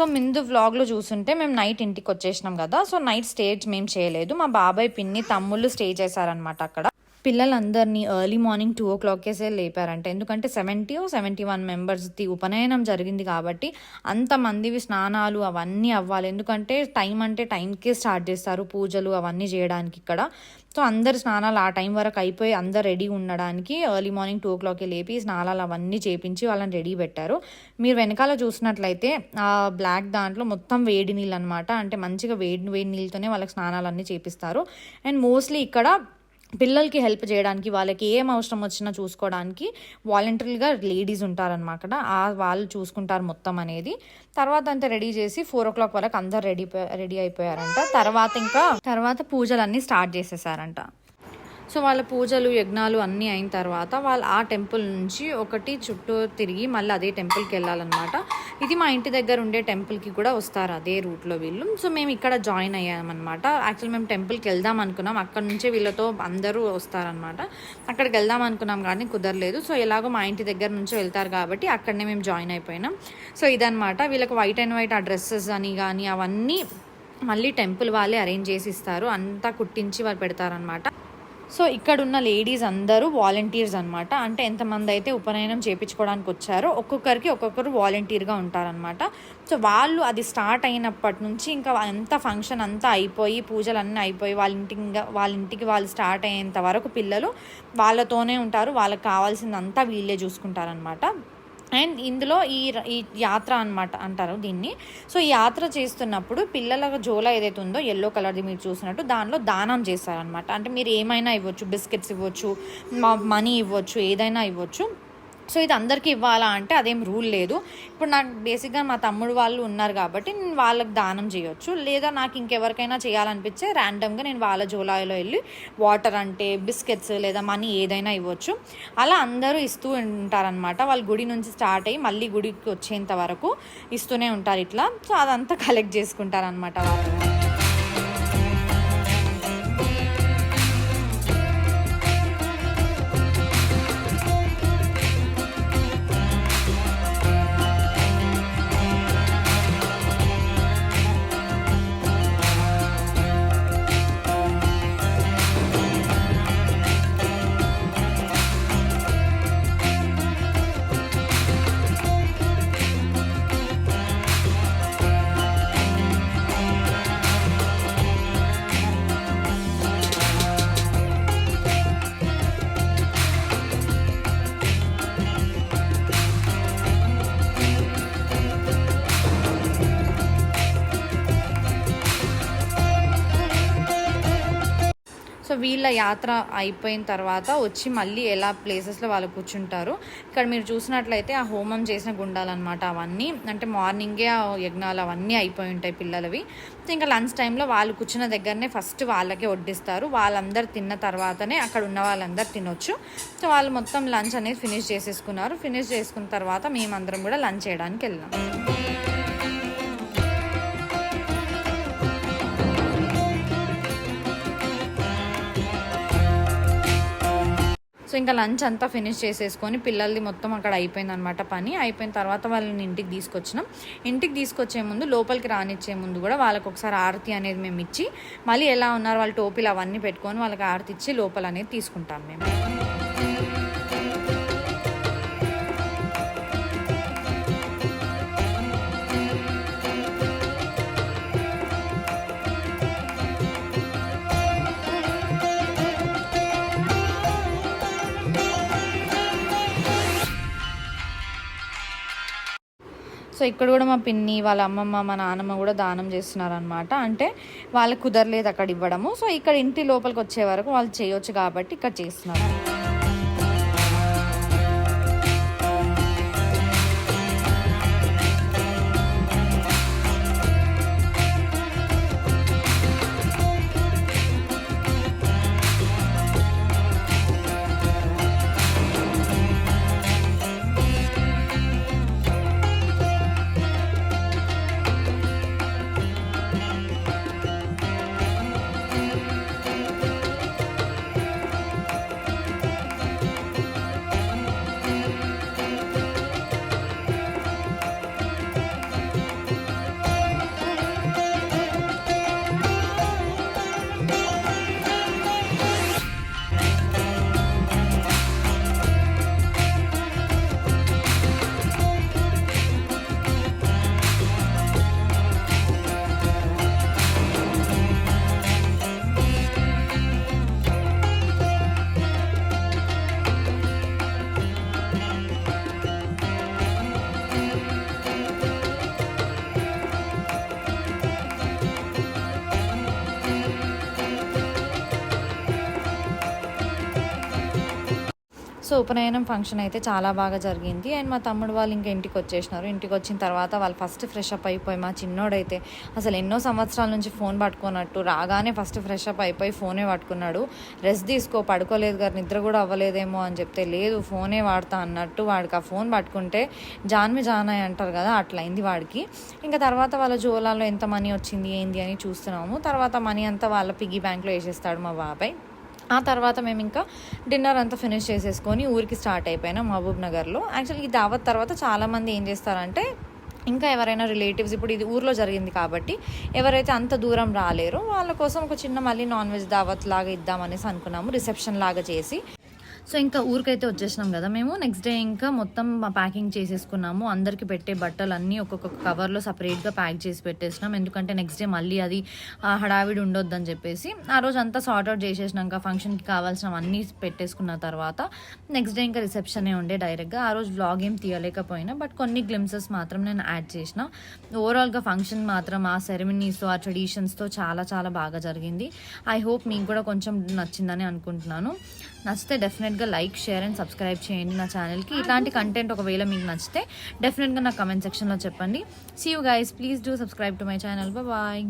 So ముందు వ్లాగ్లో చూసుంటే మేము నైట్ ఇంటికి వచ్చేసినాం కదా. సో నైట్ స్టేజ్ మేము చేయలేదు. మా బాబాయ్ పిన్ని తమ్ముళ్ళు స్టే చేశారనమాట అక్కడ. పిల్లలందరినీ ఎర్లీ మార్నింగ్ టూ ఓ క్లాక్కేసే లేపారంట. ఎందుకంటే సెవెంటీ సెవెంటీ వన్ మెంబర్స్ది ఉపనయనం జరిగింది కాబట్టి అంతమందివి స్నానాలు అవన్నీ అవ్వాలి. ఎందుకంటే టైం అంటే టైంకే స్టార్ట్ చేస్తారు పూజలు అవన్నీ చేయడానికి ఇక్కడ. సో అందరు స్నానాలు ఆ టైం వరకు అయిపోయి అందరు రెడీ ఉండడానికి ఎర్లీ మార్నింగ్ టూ ఓ క్లాక్కి లేపి స్నానాలు అవన్నీ చేపించి వాళ్ళని రెడీ పెట్టారు. మీరు వెనకాల చూసినట్లయితే ఆ బ్లాక్ దాంట్లో మొత్తం వేడి నీళ్ళు అనమాట అంటే మంచిగా వేడి వేడి నీళ్ళతోనే వాళ్ళకి స్నానాలన్నీ చేపిస్తారు. అండ్ మోస్ట్లీ ఇక్కడ పిల్లలకి హెల్ప్ చేయడానికి వాళ్ళకి ఏం అవసరం వచ్చినా చూసుకోవడానికి వాలంటరీగా లేడీస్ ఉంటారనమాట ఆ వాళ్ళు చూసుకుంటారు మొత్తం అనేది. తర్వాత అంతా రెడీ చేసి ఫోర్ ఓ క్లాక్ వరకు అందరు రెడీ రెడీ అయిపోయారంట. తర్వాత ఇంకా తర్వాత పూజలన్నీ స్టార్ట్ చేసేసారంట. సో వాళ్ళ పూజలు యజ్ఞాలు అన్నీ అయిన తర్వాత వాళ్ళు ఆ టెంపుల్ నుంచి ఒకటి చుట్టూ తిరిగి మళ్ళీ అదే టెంపుల్కి వెళ్ళాలన్నమాట. ఇది మా ఇంటి దగ్గర ఉండే టెంపుల్కి కూడా వస్తారు అదే రూట్లో వీళ్ళు. సో మేము ఇక్కడ జాయిన్ అయ్యామన్నమాట. యాక్చువల్ మేము టెంపుల్కి వెళ్దాం అనుకున్నాం. అక్కడ నుంచే వీళ్ళతో అందరూ వస్తారనమాట అక్కడికి వెళ్దాం అనుకున్నాం కానీ కుదరలేదు. సో ఎలాగో మా ఇంటి దగ్గర నుంచి వెళ్తారు కాబట్టి అక్కడనే మేము జాయిన్ అయిపోయినాం. సో ఇదనమాట వీళ్ళకి వైట్ అండ్ వైట్ ఆ డ్రెస్సెస్ అని కానీ అవన్నీ మళ్ళీ టెంపుల్ వాళ్ళే అరేంజ్ చేసి ఇస్తారు. అంతా కుట్టించి వాళ్ళు పెడతారనమాట సో ఇక్కడ ఉన్న లేడీస్ అందరూ వాలంటీర్స్ అనమాట అంటే ఎంతమంది అయితే ఉపనయనం చేయించుకోవడానికి వచ్చారో ఒక్కొక్కరికి ఒక్కొక్కరు వాలంటీర్గా ఉంటారనమాట సో వాళ్ళు అది స్టార్ట్ అయినప్పటి నుంచి ఇంకా అంత ఫంక్షన్ అంతా అయిపోయి పూజలు అన్నీ అయిపోయి వాళ్ళ ఇంటికి ఇంకా వాళ్ళ ఇంటికి వాళ్ళు స్టార్ట్ అయ్యేంత వరకు పిల్లలు వాళ్ళతోనే ఉంటారు. వాళ్ళకి కావాల్సిందంతా వీళ్ళే చూసుకుంటారనమాట అండ్ ఇందులో ఈ ఈ యాత్ర అనమాట అంటారు దీన్ని. సో ఈ యాత్ర చేస్తున్నప్పుడు పిల్లల జోల ఏదైతే ఉందో ఎల్లో కలర్ది మీరు చూసినట్టు దానిలో దానం చేస్తారనమాట అంటే మీరు ఏమైనా ఇవ్వచ్చు బిస్కెట్స్ ఇవ్వచ్చు మనీ ఇవ్వచ్చు ఏదైనా ఇవ్వచ్చు. సో ఇది అందరికీ ఇవ్వాలా అంటే అదేం రూల్ లేదు. ఇప్పుడు నాకు బేసిక్గా మా తమ్ముడు వాళ్ళు ఉన్నారు కాబట్టి నేను వాళ్ళకి దానం చేయొచ్చు. లేదా నాకు ఇంకెవరికైనా చేయాలనిపించే ర్యాండమ్గా నేను వాళ్ళ జోలాయిలో వెళ్ళి వాటర్ అంటే బిస్కెట్స్ లేదా మనీ ఏదైనా ఇవ్వచ్చు. అలా అందరూ ఇస్తూ ఉంటారనమాట వాళ్ళు గుడి నుంచి స్టార్ట్ అయ్యి మళ్ళీ గుడికి వచ్చేంత వరకు ఇస్తూనే ఉంటారు ఇట్లా. సో అదంతా కలెక్ట్ చేసుకుంటారనమాట వాళ్ళు. వీళ్ళ యాత్ర అయిపోయిన తర్వాత వచ్చి మళ్ళీ ఎలా ప్లేసెస్లో వాళ్ళు కూర్చుంటారు. ఇక్కడ మీరు చూసినట్లయితే ఆ హోమం చేసిన గుండాలన్నమాట అవన్నీ. అంటే మార్నింగే ఆ యజ్ఞాలు అవన్నీ అయిపోయి ఉంటాయి పిల్లలవి. ఇంకా లంచ్ టైంలో వాళ్ళు కూర్చున్న దగ్గరనే ఫస్ట్ వాళ్ళకే వడ్డిస్తారు. వాళ్ళందరూ తిన్న తర్వాతనే అక్కడ ఉన్న వాళ్ళందరూ తినొచ్చు. సో వాళ్ళు మొత్తం లంచ్ అనేది ఫినిష్ చేసేసుకున్నారు. ఫినిష్ చేసుకున్న తర్వాత మేమందరం కూడా లంచ్ చేయడానికి వెళ్ళాం. సో ఇంకా లంచ్ అంతా ఫినిష్ చేసేసుకొని పిల్లల్ది మొత్తం అక్కడ అయిపోయింది అనమాట పని. అయిపోయిన తర్వాత వాళ్ళని ఇంటికి తీసుకొచ్చినాం. ఇంటికి తీసుకొచ్చే ముందు లోపలికి రానిచ్చే ముందు కూడా వాళ్ళకి ఒకసారి ఆరతి అనేది మేము ఇచ్చి మళ్ళీ ఎలా ఉన్నారు వాళ్ళ టోపీలు అవన్నీ పెట్టుకొని వాళ్ళకి ఆరతి ఇచ్చి లోపల అనేది తీసుకుంటాం మేము. సో ఇక్కడ కూడా మా పిన్ని వాళ్ళ అమ్మమ్మ మా నాన్నమ్మ కూడా దానం చేస్తున్నారు అనమాట అంటే వాళ్ళకి కుదరలేదు అక్కడ ఇవ్వడము. సో ఇక్కడ ఇంటి లోపలికి వచ్చే వరకు వాళ్ళు చేయొచ్చు కాబట్టి ఇక్కడ చేస్తున్నారు. సో ఉపనయనం ఫంక్షన్ అయితే చాలా బాగా జరిగింది. అండ్ మా తమ్ముడు వాళ్ళు ఇంకా ఇంటికి వచ్చేసినారు. ఇంటికి వచ్చిన తర్వాత వాళ్ళు ఫస్ట్ ఫ్రెష్ అప్ అయిపోయి మా చిన్నోడైతే అసలు ఎన్నో సంవత్సరాల నుంచి ఫోన్ పట్టుకున్నట్టు రాగానే ఫస్ట్ ఫ్రెష్ అప్ అయిపోయి ఫోనే పట్టుకున్నాడు. రెస్ట్ తీసుకో పడుకోలేదు గారు నిద్ర కూడా అవ్వలేదేమో అని చెప్తే లేదు ఫోనే వాడతా అన్నట్టు వాడికి ఆ ఫోన్ పట్టుకుంటే జాన్మి జానాయ్ అంటారు కదా అట్లా అయింది వాడికి. ఇంకా తర్వాత వాళ్ళ జోలాలో ఎంత మనీ వచ్చింది ఏంది అని చూస్తున్నాము. తర్వాత మనీ అంతా వాళ్ళ పిగ్గీ బ్యాంక్లో వేసేస్తాడు మా బాబాయ్. ఆ తర్వాత మేము ఇంకా డిన్నర్ అంతా ఫినిష్ చేసేసుకొని ఊరికి స్టార్ట్ అయిపోయినాం మహబూబ్ నగర్లో. యాక్చువల్లీ ఈ దావత్ తర్వాత చాలామంది ఏం చేస్తారంటే ఇంకా ఎవరైనా రిలేటివ్స్ ఇప్పుడు ఇది ఊర్లో జరిగింది కాబట్టి ఎవరైతే అంత దూరం రాలేరో వాళ్ళ కోసం ఒక చిన్న మళ్ళీ నాన్ వెజ్ దావత్ లాగా ఇద్దామనేసి అనుకున్నాము రిసెప్షన్ లాగా చేసి. సో ఇంకా ఊరికైతే వచ్చేసినాం కదా మేము. నెక్స్ట్ డే ఇంకా మొత్తం ప్యాకింగ్ చేసేసుకున్నాము. అందరికి పెట్టే బట్టలు అన్నీ ఒక్కొక్క కవర్లో సపరేట్గా ప్యాక్ చేసి పెట్టేసినాం. ఎందుకంటే నెక్స్ట్ డే మళ్ళీ అది హడావిడి ఉండొద్దని చెప్పేసి. ఆ రోజు అంతా సార్ట్అవుట్ చేసేసినాక ఫంక్షన్కి కావాల్సినవన్నీ పెట్టేసుకున్న తర్వాత నెక్స్ట్ డే ఇంకా రిసెప్షనే ఉండే డైరెక్ట్గా ఆ రోజు వ్లాగ్ ఏం తీయలేకపోయినా బట్ కొన్ని గ్లిమ్సెస్ మాత్రం నేను యాడ్ చేసిన. ఓవరాల్గా ఫంక్షన్ మాత్రం ఆ సెరమనీస్తో ఆ ట్రెడిషన్స్తో చాలా చాలా బాగా జరిగింది. ఐ హోప్ మీకు కూడా కొంచెం నచ్చిందని అనుకుంటున్నాను. నచ్చితే డెఫినెట్గా లైక్ షేర్ అండ్ సబ్స్క్రైబ్ చేయండి నా ఛానల్కి ఇలాంటి కంటెంట్ ఒకవేళ మీకు నచ్చితే డెఫినెట్గా నా కమెంట్ సెక్షన్లో చెప్పండి. See you guys please do subscribe to my channel bye